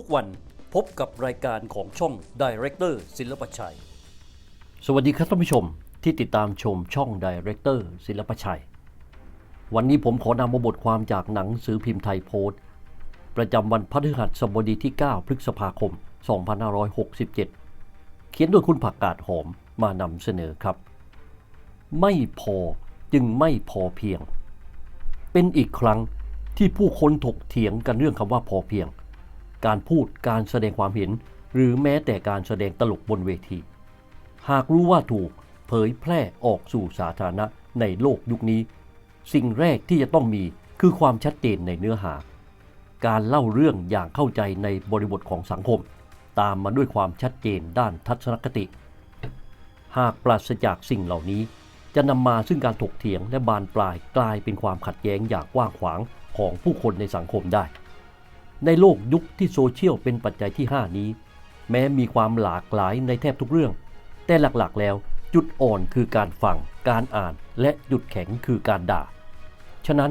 ทุกวันพบกับรายการของช่อง Director ศิลปชัย สวัสดีครับท่านผู้ชมที่ติดตามชมช่อง Director ศิลปชัย วันนี้ผมขอนำมาบทความจากหนังสือพิมพ์ไทยโพสต์ ประจำวันพฤหัสบดีที่ 9 พฤษภาคม 2567 เขียนโดยคุณผักกาดหอมมานำเสนอครับ ไม่พอจึงไม่พอเพียง เป็นอีกครั้งที่ผู้คนถกเถียงกันเรื่องคำว่าพอเพียง การพูดการแสดงความเห็น หรือแม้แต่การแสดงตลกบนเวที หากรู้ว่าถูกเผยแพร่ออกสู่สาธารณะในโลกยุคนี้ สิ่งแรกที่จะต้องมีคือความชัดเจนในเนื้อหา การเล่าเรื่องอย่างเข้าใจในบริบทของสังคม ตามมาด้วยความชัดเจนด้านทัศนคติ หากปราศจากสิ่งเหล่านี้ จะนำมาซึ่งการถกเถียงและบานปลายกลายเป็นความขัดแย้งอย่างกว้างขวางของผู้คนในสังคมได้ ในโลกยุคที่โซเชียลเป็นปัจจัยที่ 5 นี้ แม้มีความหลากหลายในแทบทุกเรื่อง แต่หลักๆแล้วจุดอ่อนคือการฟัง การอ่าน และจุดแข็งคือการด่า ฉะนั้น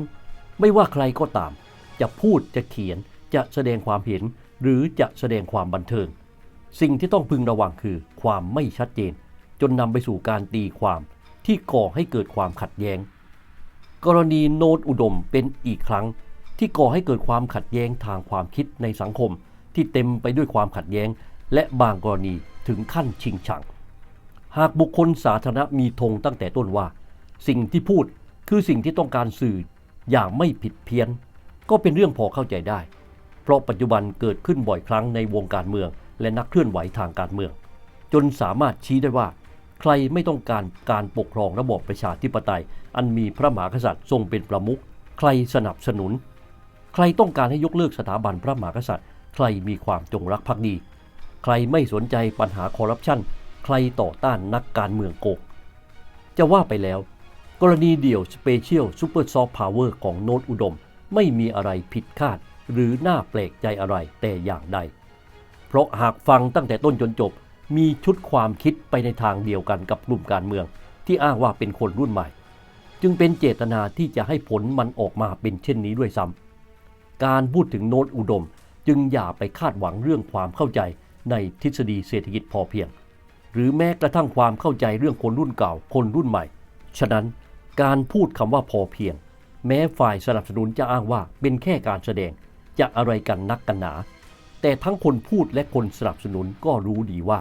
ไม่ว่าใครก็ตาม จะพูดจะเขียนจะแสดงความเห็น หรือจะแสดงความบันเทิง สิ่งที่ต้องพึงระวังคือความไม่ชัดเจน จนนำไปสู่การตีความที่ก่อให้เกิดความขัดแย้ง กรณีโนตอุดมเป็นอีกครั้ง ที่ก่อให้เกิดความขัดแย้งทางความคิดในสังคม ที่เต็มไปด้วยความขัดแย้ง และบางกรณีถึงขั้นชิงชัง หากบุคคลสาธารณะมีธงตั้งแต่ต้นว่า สิ่งที่พูดคือสิ่งที่ต้องการสื่ออย่างไม่ผิดเพี้ยน ก็เป็นเรื่องพอเข้าใจได้ เพราะปัจจุบันเกิดขึ้นบ่อยครั้งในวงการเมือง และนักเคลื่อนไหวทางการเมือง จนสามารถชี้ได้ว่า ใครไม่ต้องการการปกครองระบอบประชาธิปไตย อันมีพระมหากษัตริย์ทรงเป็นประมุขใครสนับสนุน ใครต้องการให้ยกเลิกสถาบันพระมหากษัตริย์ ใครมีความจงรักภักดี ใครไม่สนใจปัญหาคอร์รัปชัน ใครต่อต้านนักการเมืองโกงจะว่าไปแล้ว กรณีเดี่ยวสเปเชียลซูเปอร์ซอฟต์พาวเวอร์ของโนตอุดม ไม่มีอะไรผิดคาด หรือน่าแปลกใจอะไรแต่อย่างใด เพราะหากฟังตั้งแต่ต้นจนจบ มีชุดความคิดไปในทางเดียวกันกับกลุ่มการเมือง ที่อ้างว่าเป็นคนรุ่นใหม่ จึงเป็นเจตนาที่จะให้ผลมันออกมาเป็นเช่นนี้ด้วยซ้ำ การพูดถึงโน้ตอุดม จึงอย่าไปคาดหวังเรื่องความเข้าใจในทฤษฎีเศรษฐกิจพอเพียง หรือแม้กระทั่งความเข้าใจเรื่องคนรุ่นเก่าคนรุ่นใหม่ ฉะนั้นการพูดคำว่าพอเพียง แม้ฝ่ายสนับสนุนจะอ้างว่าเป็นแค่การแสดง จะอะไรกันนักกันหนา แต่ทั้งคนพูดและคนสนับสนุนก็รู้ดีว่า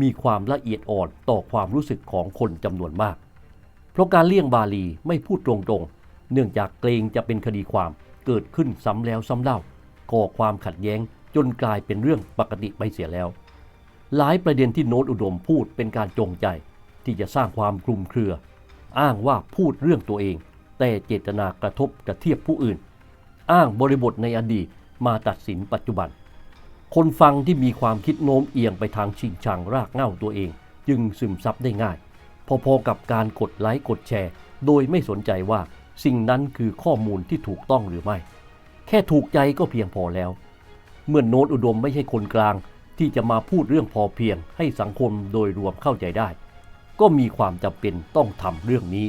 มีความละเอียดอ่อนต่อความรู้สึกของคนจำนวนมาก เพราะการเลี่ยงบาลีไม่พูดตรงๆ เนื่องจากเกรงจะเป็นคดีความ เกิดขึ้นซ้ำแล้วซ้ำเล่าก่อความขัดแย้งจนกลายเป็นเรื่องปกติไปเสียแล้ว หลายประเด็นที่โน้ตอุดมพูดเป็นการจงใจ ที่จะสร้างความคลุมเครือ อ้างว่าพูดเรื่องตัวเอง แต่เจตนากระทบกระเทียบผู้อื่น อ้างบริบทในอดีตมาตัดสินปัจจุบัน คนฟังที่มีความคิดโน้มเอียงไปทางชิงชังรากเง้าตัวเอง จึงซึมซับได้ง่าย พอๆกับการกดไลค์กดแชร์ โดยไม่สนใจว่า สิ่งนั้นคือข้อมูลที่ถูกต้องหรือไม่ แค่ถูกใจก็เพียงพอแล้ว เมื่อโน้ตอุดมไม่ใช่คนกลางที่จะมาพูดเรื่องพอเพียงให้สังคมโดยรวมเข้าใจได้ ก็มีความจำเป็นต้องทำเรื่องนี้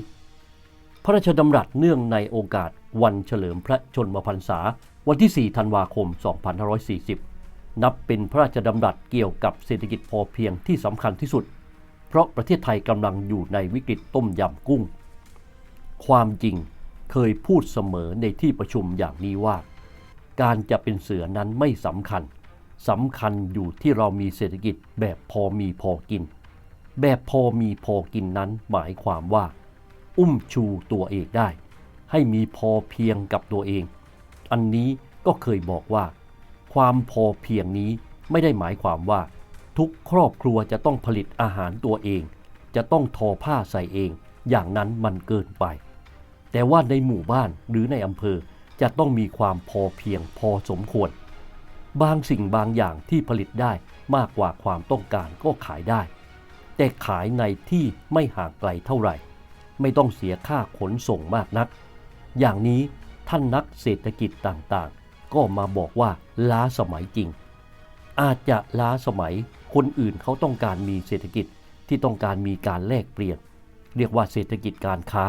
พระราชดำรัสเนื่องในโอกาสวันเฉลิมพระชนมพรรษา วันที่ 4 ธันวาคม 2540 นับเป็นพระราชดำรัสเกี่ยวกับเศรษฐกิจพอเพียงที่สำคัญที่สุด เพราะประเทศไทยกำลังอยู่ในวิกฤตต้มยำกุ้ง ความจริง เคยพูดเสมอในที่ประชุมอย่างนี้ว่า การจะเป็นเสือนั้นไม่สำคัญสำคัญอยู่ที่เรามีเศรษฐกิจแบบพอมีพอกิน แบบพอมีพอกินนั้นหมายความว่า อุ้มชูตัวเองได้ ให้มีพอเพียงกับตัวเอง อันนี้ก็เคยบอกว่า ความพอเพียงนี้ไม่ได้หมายความว่า ทุกครอบครัวจะต้องผลิตอาหารตัวเอง จะต้องทอผ้าใส่เอง อย่างนั้นมันเกินไป แต่ว่าในหมู่บ้านหรือในอำเภอจะต้องมีความพอเพียงพอสมควร บางสิ่งบางอย่างที่ผลิตได้มากกว่าความต้องการก็ขายได้ แต่ขายในที่ไม่ห่างไกลเท่าไหร่ ไม่ต้องเสียค่าขนส่งมากนัก อย่างนี้ท่านนักเศรษฐกิจต่างๆ ก็มาบอกว่าล้าสมัยจริง อาจจะล้าสมัยคนอื่นเขาต้องการมีเศรษฐกิจที่ต้องการมีการแลกเปลี่ยน เรียกว่าเศรษฐกิจการค้า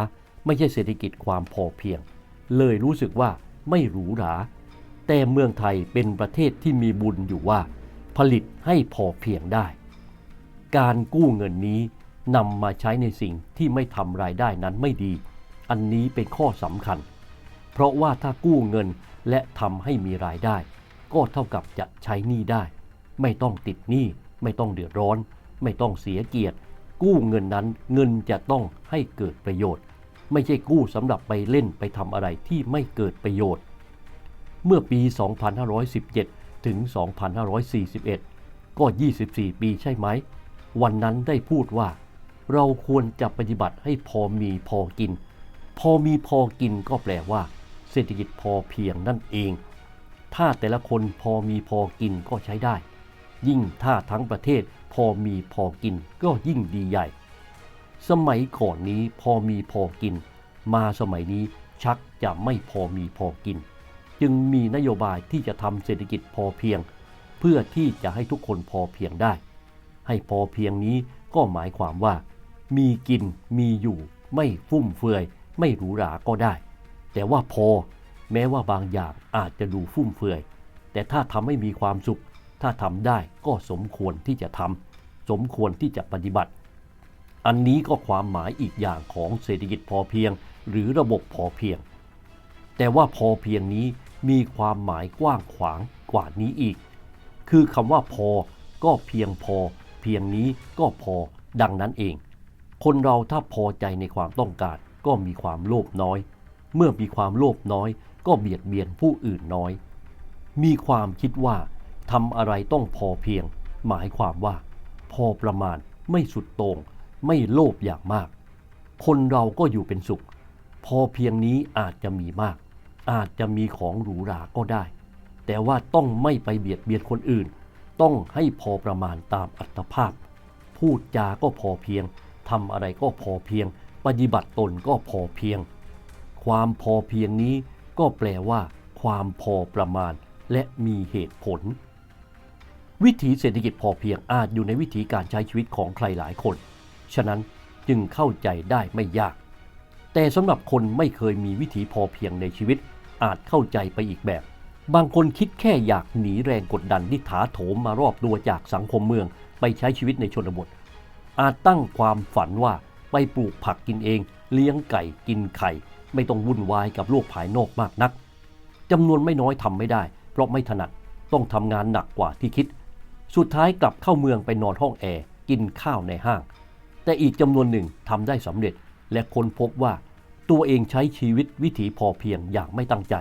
ไม่ใช่เศรษฐกิจความพอเพียง เลยรู้สึกว่าไม่หรูหรา แต่เมืองไทยเป็นประเทศที่มีบุญอยู่ว่า ผลิตให้พอเพียงได้ การกู้เงินนี้นำมาใช้ในสิ่งที่ไม่ทำรายได้นั้นไม่ดี อันนี้เป็นข้อสำคัญ เพราะว่าถ้ากู้เงินและทำให้มีรายได้ ก็เท่ากับจะใช้หนี้ได้ ไม่ต้องติดหนี้ไม่ต้องเดือดร้อน ไม่ต้องเสียเกียรติ กู้เงินนั้นเงินจะต้องให้เกิดประโยชน์ ไม่ใช่กู้สำหรับไปเล่นไปทำอะไรที่ไม่เกิดประโยชน์ เมื่อปี 2517 ถึง 2541 ก็ 24 ปีใช่ไหม วันนั้นได้พูดว่า เราควรจะปฏิบัติให้พอมีพอกิน พอมีพอกินก็แปลว่า เศรษฐกิจพอเพียงนั่นเอง ถ้าแต่ละคนพอมีพอกินก็ใช้ได้ ยิ่งถ้าทั้งประเทศพอมีพอกินก็ยิ่งดีใหญ่ สมัยก่อนนี้พอมีพอกิน มาสมัยนี้ชักจะไม่พอมีพอกิน จึงมีนโยบายที่จะทำเศรษฐกิจพอเพียง เพื่อที่จะให้ทุกคนพอเพียงได้ ให้พอเพียงนี้ก็หมายความว่า มีกินมีอยู่ไม่ฟุ่มเฟือย ไม่หรูหราก็ได้ แต่ว่าพอแม้ว่าบางอย่างอาจจะดูฟุ่มเฟือย แต่ถ้าทำให้มีความสุข ถ้าทำได้ก็สมควรที่จะทำสมควรที่จะปฏิบัติ อันนี้ก็ความหมายอีกอย่างของเศรษฐกิจพอเพียง หรือระบบพอเพียง แต่ว่าพอเพียงนี้มีความหมายกว้างขวางกว่านี้อีก คือคำว่าพอก็เพียงพอ เพียงนี้ก็พอดังนั้นเอง คนเราถ้าพอใจในความต้องการก็มีความโลภน้อย เมื่อมีความโลภน้อย ก็เบียดเบียนผู้อื่นน้อย มีความคิดว่าทำอะไรต้องพอเพียง หมายความว่า พอประมาณไม่สุดโต่ง ไม่โลภอย่างมาก คนเราก็อยู่เป็นสุข พอเพียงนี้อาจจะมีมาก อาจจะมีของหรูหราก็ได้ แต่ว่าต้องไม่ไปเบียดเบียนคนอื่น ต้องให้พอประมาณตามอัตภาพ พูดจาก็พอเพียงทำอะไรก็พอเพียง ปฏิบัติตนก็พอเพียง ความพอเพียงนี้ก็แปลว่า ความพอประมาณและมีเหตุผล วิถีเศรษฐกิจพอเพียงอาจอยู่ในวิถีการใช้ชีวิตของใครหลายคน ฉะนั้นจึงเข้าใจได้ไม่ยาก แต่สำหรับคนไม่เคยมีวิถีพอเพียงในชีวิตอาจเข้าใจไปอีกแบบ บางคนคิดแค่อยากหนีแรงกดดันที่ถาโถมมารอบตัวจากสังคมเมืองไปใช้ชีวิตในชนบท อาจตั้งความฝันว่าไปปลูกผักกินเอง เลี้ยงไก่กินไข่ ไม่ต้องวุ่นวายกับโลกภายนอกมากนักจำนวนไม่น้อยทำไม่ได้ เพราะไม่ถนัดต้องทำงานหนักกว่าที่คิด สุดท้ายกลับเข้าเมืองไปนอนห้องแอร์กินข้าวในห้าง แต่อีกจำนวนหนึ่งทำได้สำเร็จ และค้นพบว่า ตัวเองใช้ชีวิตวิถีพอเพียงอย่างไม่ตั้งใจ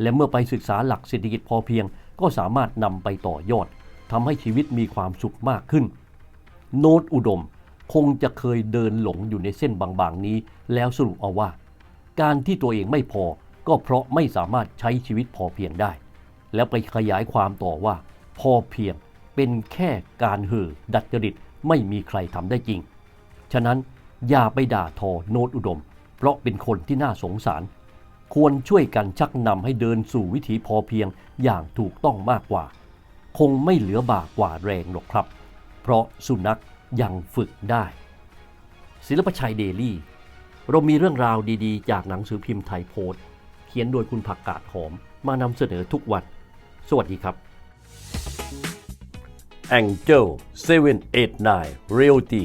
และเมื่อไปศึกษาหลักเศรษฐกิจพอเพียง ก็สามารถนำไปต่อยอดทำให้ชีวิตมีความสุขมากขึ้น โน้ตอุดมคงจะเคยเดินหลงอยู่ในเส้นบางๆนี้ แล้วสรุปเอาว่า การที่ตัวเองไม่พอก็เพราะไม่สามารถใช้ชีวิตพอเพียงได้ แล้วไปขยายความต่อว่า พอเพียงเป็นแค่การเห่อดัดจริตไม่มีใครทำได้จริง ฉะนั้นอย่าไปด่าทอโนตอุดม เพราะเป็นคนที่น่าสงสาร ควรช่วยกันชักนำให้เดินสู่วิถีพอเพียงอย่างถูกต้องมากกว่า คงไม่เหลือบากกว่าแรงหรอกครับ เพราะสุนัขยังฝึกได้ ศิลปชัยเดลี่ เรามีเรื่องราวดีๆ จากหนังสือพิมพ์ไทยโพสต์ เขียนโดยคุณผักกาดหอมมานำเสนอทุกวัน สวัสดีครับ Angel 789 Realty